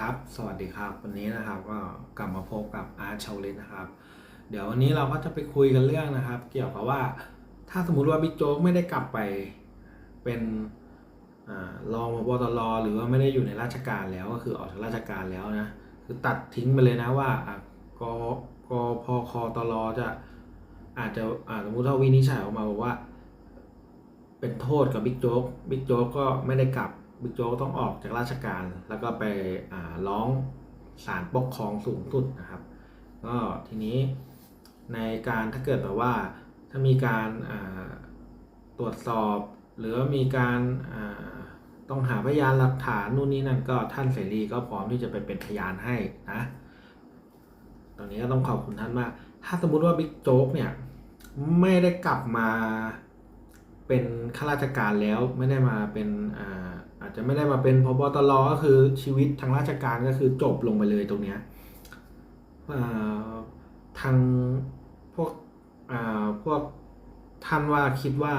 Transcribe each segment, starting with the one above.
ครับ สวัสดีครับ วันนี้นะครับก็กลับมาพบกับอาร์ตชาวลินะครับ เดี๋ยววันนี้เราก็จะไปคุยกันเรื่องนะครับ เกี่ยวกับว่าถ้าสมมุติว่าบิ๊กโจ๊กไม่ได้กลับไปเป็นอรองพบตรหรือว่าไม่ได้อยู่ในราชการแล้วก็คือออกจากราชการแล้วนะคือตัดทิ้งไปเลยนะว่าอกกพคตรจะอาจจะสมมติถ้าวินิจฉัยออกมาบอกว่า เป็นโทษกับบิ๊กโจ๊กบิ๊กโจ๊กก็ไม่ได้กลับ บิ๊กโจ๊กต้องออกจากราชการ แล้วก็ไปร้องศาลปกครองสูงสุดนะครับ ก็ทีนี้ในการถ้าเกิดแบบว่าถ้ามีการตรวจสอบ หรือว่ามีการต้องหาพยานหลักฐานนู่นนี่นั่นก็ท่านเสรีก็พร้อมที่จะไปเป็นพยานให้นะตอนนี้ก็ต้องขอบคุณท่านมาก ถ้าสมมุติว่าบิ๊กโจ๊กเนี่ยไม่ได้กลับมาเป็นข้าราชการแล้วไม่ได้มาเป็นอ่า จะไม่ได้มาเป็นพบตรก็คือชีวิตทางราชการก็คือจบลงไปเลยตรงเนี้ยทางพวกพวกท่านว่าคิดว่า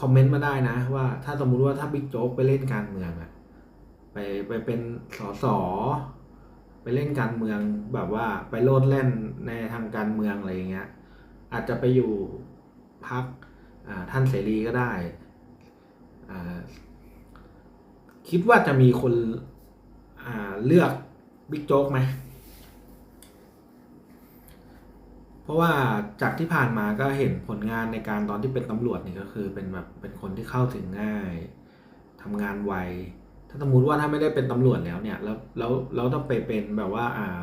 คอมเมนต์มาได้นะ ว่าถ้าสมมุติว่าถ้าบิ๊กโจ๊กไปเล่นการเมืองอะไปไปเป็นสสไปเล่นการเมืองแบบว่าไปโลดแล่นในทางการเมืองอะไรอย่างเงี้ย อาจจะไปอยู่พักท่านเสรีก็ได้ คิดว่าจะมีคนเลือกบิ๊กโจ๊กไหม เพราะว่าจากที่ผ่านมาก็เห็นผลงานในการตอนที่เป็นตำรวจนี่ก็คือเป็นแบบเป็นคนที่เข้าถึงง่ายทำงานไว ถ้าสมมติว่าถ้าไม่ได้เป็นตำรวจแล้วเนี่ย แล้วแล้วเราต้องไปเป็นแบบว่า อ่า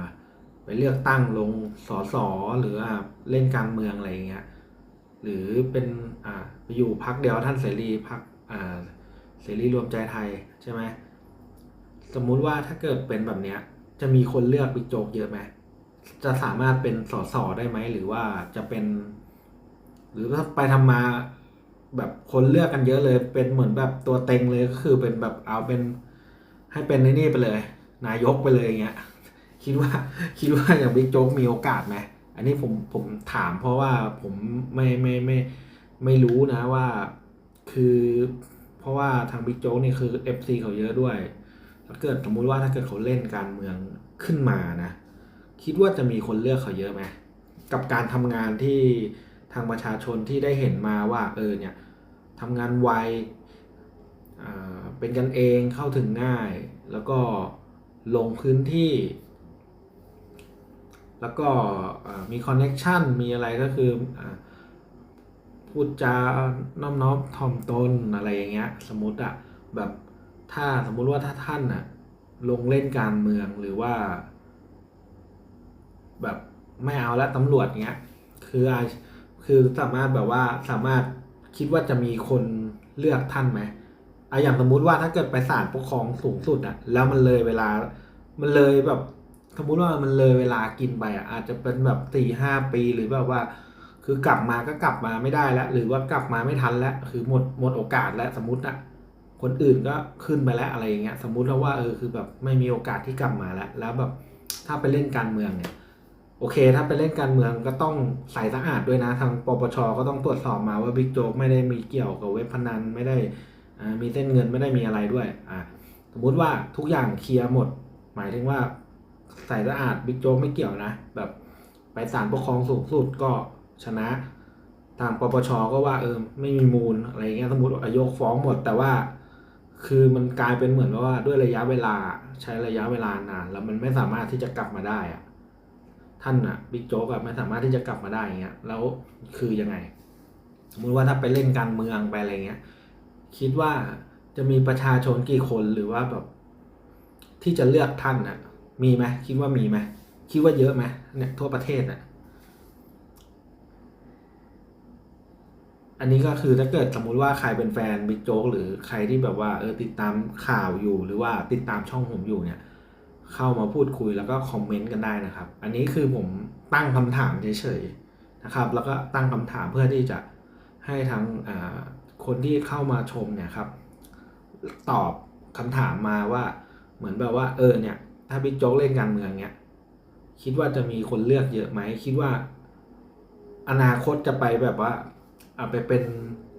ไปเลือกตั้งลงสอสอหรือเล่นการเมืองอะไรอย่างเงี้ย หรือเป็นอ่าไปอยู่พักเดียวท่านเสรีพักอ่า เสรีรวมใจไทยใช่ไหมสมมุติว่าถ้าเกิดเป็นแบบเนี้ย จะมีคนเลือกบิ๊กโจ๊กเยอะไหมจะสามารถเป็นสอสอได้ไหมหรือว่าจะเป็น หรือถ้าไปทำมาแบบคนเลือกกันเยอะเลย เป็นเหมือนแบบตัวเต็งเลยก็คือเป็นแบบเอาเป็นให้เป็นในนี่ไปเลย นายกไปเลยอย่างเงี้ย คิดว่าคิดว่าอย่างบิ๊กโจ๊กมีโอกาสไหมอันนี้ผมผมถามเพราะว่าผมไม่ไม่ไม่ไม่รู้นะว่า คือ เพราะว่าทางบิ๊กโจ๊กนี่คือ FC เขาเยอะด้วย ถ้าเกิดสมมุติว่าถ้าเกิดเขาเล่นการเมืองขึ้นมานะ คิดว่าจะมีคนเลือกเขาเยอะไหมกับการทำงานที่ทางประชาชนที่ได้เห็นมาว่า เออเนี่ยทำงานไวเป็นกันเองเข้าถึงง่าย แล้วก็ลงพื้นที่ แล้วก็มีคอนเน็ชันมีอะไรก็คืออ พูดจาน้อมน้อมถ่อมตนอะไรอย่างเงี้ย สมมติอะแบบถ้าสมมุติว่าถ้าท่านอะลงเล่นการเมืองหรือว่า แบบไม่เอาล้วตำรวจเงี้ย คือคือสามารถแบบว่าสามารถคิดว่าจะมีคนเลือกท่านไหมอะอย่างสมมุติว่าถ้าเกิดไปศาลปกครองสูงสุดอะแล้วมันเลยเวลา มันเลยแบบสมมุติว่ามันเลยเวลากินไปอะอาจจะเป็นแบบสี่ห้าปีหรือแบบว่า คือกลับมาก็กลับมาไม่ได้แล้ว หรือว่ากลับมาไม่ทันแล้วคือหมดหมดโอกาสแล้วสมมติอะคนอื่นก็ขึ้นไปแล้วอะไรอย่างเงี้ยสมมุติว่าเออคือแบบไม่มีโอกาสที่กลับมาแล้ว แล้วแบบถ้าไปเล่นการเมืองเนี่ยโอเค ถ้าไปเล่นการเมืองก็ต้องใส่สะอาดด้วยนะ ทางปปชก็ต้องตรวจสอบมาว่าบิ๊กโจ๊กไม่ได้มีเกี่ยวกับเว็บพนันไม่ได้มีเส้นเงินไม่ได้มีอะไรด้วยอ่าสมมุติว่าทุกอย่างเคลียร์หมด หมายถึงว่าใส่สะอาดบิ๊กโจ๊กไม่เกี่ยวนะ แบบไปศาลปกครองสูงสุดก็ ชนะ ทางปปชก็ว่าเออไม่มีมูลอะไรเงี้ยสมมติว่ายกฟ้องหมด แต่ว่า คือมันกลายเป็นเหมือนว่าด้วยระยะเวลาใช้ระยะเวลานาน แล้วมันไม่สามารถที่จะกลับมาได้อะท่านอะบิ๊กโจ๊กอะไม่สามารถที่จะกลับมาได้อย่างเงี้ยแล้วคือยังไง สมมติว่าถ้าไปเล่นการเมืองไปอะไรเงี้ยคิดว่าจะมีประชาชนกี่คนหรือว่าแบบที่จะเลือกท่านอะมีไหมคิดว่ามีไหมคิดว่าเยอะไหมเนี่ยทั่วประเทศอะ อันนี้ก็คือถ้าเกิดสมมุติว่าใครเป็นแฟนบิ๊กโจ๊กหรือใครที่แบบว่าเออติดตามข่าวอยู่ หรือว่าติดตามช่องผมอยู่เนี่ย เข้ามาพูดคุยแล้วก็คอมเมนต์กันได้นะครับ อันนี้คือผมตั้งคำถามเฉยๆนะครับ แล้วก็ตั้งคำถามเพื่อที่จะให้ทั้งคนที่เข้ามาชมเนี่ยครับ ตอบคำถามมาว่าเหมือนแบบว่าเออเนี่ยถ้าบิ๊กโจ๊กเล่นการเมืองเนี่ยคิดว่าจะมีคนเลือกเยอะไหมคิดว่า อนาคตจะไปแบบว่า อาไปเป็น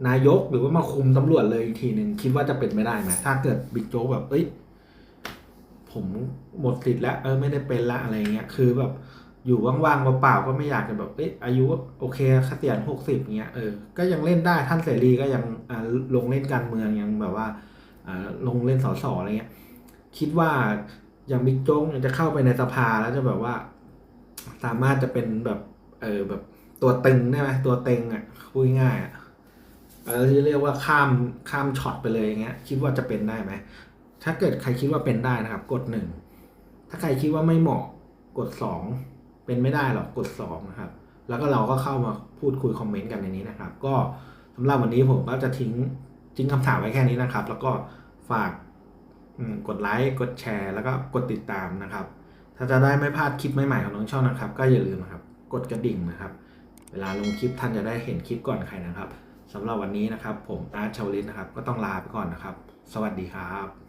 นายกหรือว่ามาคุมตำรวจเลยอีกทีหนึ่งคิดว่าจะเป็นไม่ได้ไหมถ้าเกิดบิ๊กโจ๊กแบบเอ้ย ผมหมดสิทธิ์แล้วเออไม่ได้เป็นละอะไรเงี้ยคือแบบอยู่ว่างๆเปล่าๆก็ไม่อยากจะแบบเอ้ยอายุโอเคเกษียณหกสิบเงี้ยเออก็ยังเล่นได้ท่านเสรีก็ยังอ่าลงเล่นการเมืองยังแบบว่าอ่าลงเล่นสสอะไรเงี้ย คิดว่าอย่างบิ๊กโจ๊กจะเข้าไปในสภาแล้วจะแบบว่า สามารถจะเป็นแบบเออแบบ ตัวตึงได้ไหมตัวเต็งอะพูดง่ายอะเออที่เรียกว่าข้ามข้ามช็อตไปเลยอย่างเงี้ย คิดว่าจะเป็นได้ไหมถ้าเกิดใครคิดว่าเป็นได้นะครับ กดหนึ่งถ้าใครคิดว่าไม่เหมาะกดสองเป็นไม่ได้หรอกกดสองนะครับ แล้วก็เราก็เข้ามาพูดคุยคอมเมนต์กันในนี้นะครับ ก็สำหรับวันนี้ผมก็จะทิ้งทิ้งคำถามไว้แค่นี้นะครับ แล้วก็ฝากกดไลค์กดแชร์ แล้วก็กดติดตามนะครับ ถ้าจะได้ไม่พลาดคลิปใหม่ๆของน้องช่องนะครับ ก็อย่าลืมนะครับ กดกระดิ่งนะครับ เวลาลงคลิปท่านจะได้เห็นคลิปก่อนใครนะครับสำหรับวันนี้นะครับ ผมอาร์ตชาวลิตนะครับ ก็ต้องลาไปก่อนนะครับ สวัสดีครับ